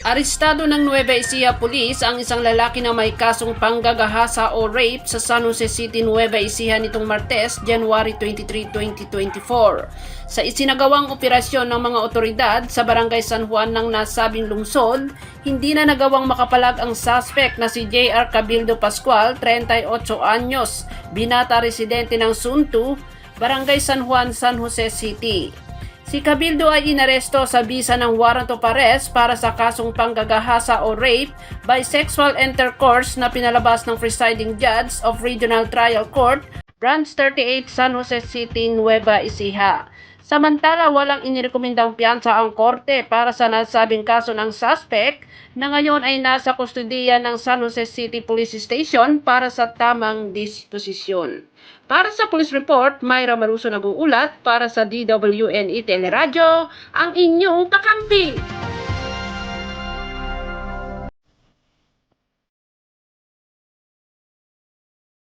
Arestado ng Nueva Ecija Police ang isang lalaki na may kasong panggagahasa o rape sa San Jose City, Nueva Ecija nitong Martes, January 23, 2024. Sa isinagawang operasyon ng mga otoridad sa Barangay San Juan ng nasabing lungsod, hindi na nagawang makapalag ang suspect na si J.R. Cabildo Pascual, 38 anyos, binata residente ng Suntu, Barangay San Juan, San Jose City. Si Cabildo ay inaresto sa bisa ng warrant of arrest para sa kasong panggagahasa o rape by sexual intercourse na pinalabas ng presiding judge of Regional Trial Court, Branch 38, San Jose City, Nueva Ecija. Samantala, walang inirekomendang piyansa ang korte para sa nasabing kaso ng suspect na ngayon ay nasa kustudiya ng San Jose City Police Station para sa tamang disposisyon. Para sa police report, Myra Maruso nag-uulat para sa DWNE Teleradyo, ang inyong kakampi.